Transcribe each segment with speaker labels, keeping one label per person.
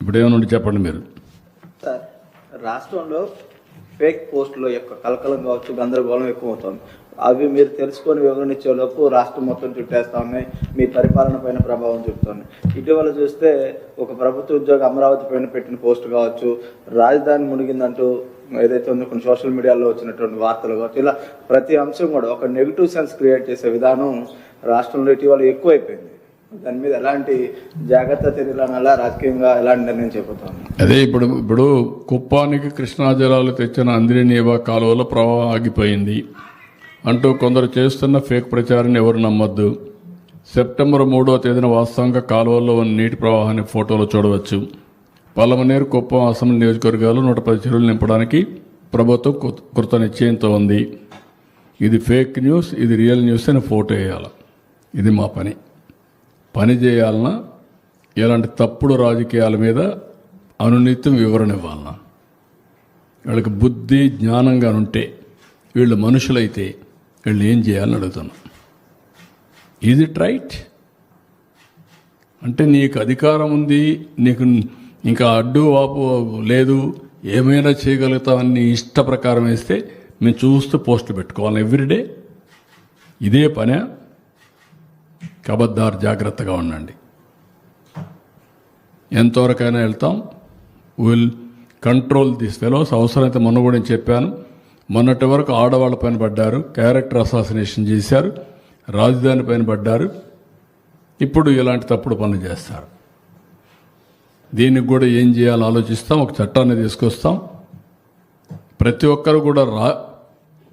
Speaker 1: ఇప్పుడు ఏమైనా చెప్పండి మీరు?
Speaker 2: సార్ రాష్ట్రంలో ఫేక్ పోస్టుల యొక్క కలకలం కావచ్చు గందరగోళం ఎక్కువ అవుతుంది అవి మీరు తెలుసుకొని వివరణించేలోపు రాష్ట్రం మొత్తం చుట్టేస్తా ఉన్నాయి. మీ పరిపాలన పైన ప్రభావం చూపుతుంది. ఇటీవల చూస్తే ఒక ప్రభుత్వ ఉద్యోగ అమరావతి పైన పెట్టిన పోస్ట్ కావచ్చు రాజధాని మునిగిందంటూ ఏదైతే ఉందో కొన్ని సోషల్ మీడియాలో వచ్చినటువంటి వార్తలు కావచ్చు ఇలా ప్రతి అంశం కూడా ఒక నెగిటివ్ సెన్స్ క్రియేట్ చేసే విధానం రాష్ట్రంలో ఇటీవల ఎక్కువైపోయింది. దాని మీద ఎలాంటి జాగ్రత్త చర్యలు రాజకీయంగా ఎలాంటి నిర్ణయం చెబుతాను
Speaker 1: అదే ఇప్పుడు ఇప్పుడు కుప్పానికి కృష్ణా జలాలు తెచ్చిన అంద్రినీవా కాలువలో ప్రవాహం ఆగిపోయింది. అంటూ కొందరు చేస్తున్న ఫేక్ ప్రచారాన్ని ఎవరు నమ్మొద్దు. సెప్టెంబర్ మూడవ తేదీన వాస్తవంగా కాలువల్లో ఉన్న నీటి ప్రవాహాన్ని ఫోటోలో చూడవచ్చు. పల్లమనేరు కుప్పం అసెంబ్లీ నియోజకవర్గాలు నూట పది చెరువులు నింపడానికి ప్రభుత్వం కృత నిశ్చయంతో ఉంది. ఇది ఫేక్ న్యూస్ ఇది రియల్ న్యూస్ అని ఫోటో వేయాలి. ఇది మా పని. పని చేయాలన్నా ఇలాంటి తప్పుడు రాజకీయాల మీద అనునిత్యం వివరణ ఇవ్వాలన్నా. వీళ్ళకి బుద్ధి జ్ఞానంగా ఉంటే వీళ్ళు మనుషులైతే వీళ్ళు ఏం చేయాలని అడుగుతున్నాం. ఈజ్ ఇట్ రైట్ అంటే నీకు అధికారం ఉంది నీకు ఇంకా అడ్డు వాపు లేదు ఏమైనా చేయగలుగుతామని నీ ఇష్ట ప్రకారం వేస్తే మేము చూస్తూ పోస్ట్ పెట్టుకోవాలి ఎవ్రీడే ఇదే పనే. కబద్దారు జాగ్రత్తగా ఉండండి. ఎంతవరకైనా వెళ్తాం. విల్ కంట్రోల్ దిస్ ఫెలోస్ అవసరమైతే మొన్న కూడా నేను చెప్పాను. మొన్నటి వరకు ఆడవాళ్ళ పైన పడ్డారు. క్యారెక్టర్ అసాసినేషన్ చేశారు. రాజధాని పైన పడ్డారు. ఇప్పుడు ఇలాంటి తప్పుడు పనులు చేస్తారు. దీనికి కూడా ఏం చేయాలో ఆలోచిస్తాం. ఒక చట్టాన్ని తీసుకొస్తాం. ప్రతి ఒక్కరు కూడా రా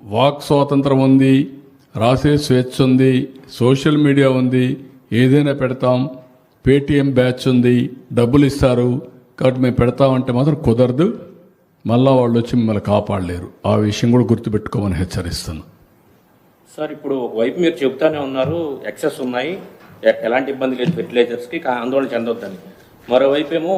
Speaker 1: వాక్ స్వాతంత్రం ఉంది. రాసే స్వేచ్ఛ ఉంది సోషల్ మీడియా ఉంది ఏదైనా పెడతాం పేటీఎం బ్యాచ్ ఉంది డబ్బులు ఇస్తారు కాబట్టి మేము పెడతామంటే మాత్రం కుదరదు. మళ్ళా వాళ్ళు వచ్చి మిమ్మల్ని కాపాడలేరు. ఆ విషయం కూడా గుర్తుపెట్టుకోమని హెచ్చరిస్తున్నాను.
Speaker 3: సార్ ఇప్పుడు ఒకవైపు మీరు చెబుతానే ఉన్నారు ఎక్సెస్ ఉన్నాయి ఎలాంటి ఇబ్బంది లేదు ఫెర్టిలైజర్స్కి ఆందోళన చెందొద్దని. మరోవైపు ఏమో